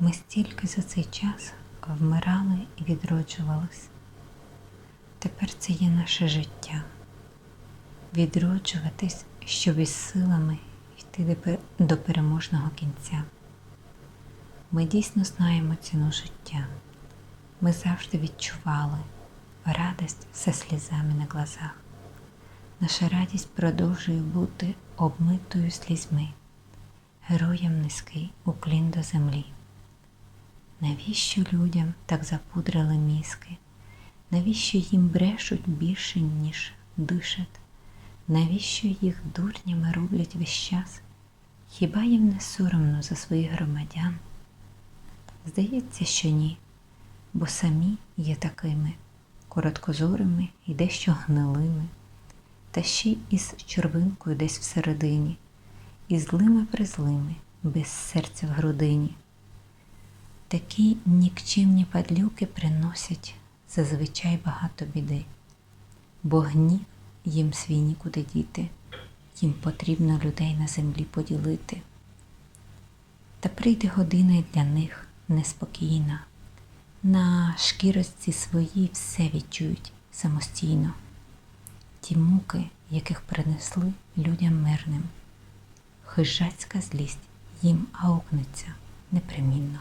Ми стільки за цей час вмирали і відроджувались. Тепер це є наше життя. Відроджуватись, щоб із силами йти до переможного кінця. Ми дійсно знаємо ціну життя. Ми завжди відчували радість зі слізами на глазах. Наша радість продовжує бути обмитою слізьми. Героям низький уклін до землі. Навіщо людям так запудрили мізки? Навіщо їм брешуть більше, ніж дишать? Навіщо їх дурнями роблять весь час? Хіба їм не соромно за своїх громадян? Здається, що ні, бо самі є такими короткозорими і дещо гнилими, та ще й із червинкою десь всередині, і злими призлими, без серця в грудині. Такі нікчемні падлюки приносять зазвичай багато біди, бо гнів їм свій нікуди діти, їм потрібно людей на землі поділити. Та прийде година для них неспокійна. На шкірості своїй все відчують самостійно. Ті муки, яких принесли людям мирним. Хижацька злість їм аукнеться непримінно.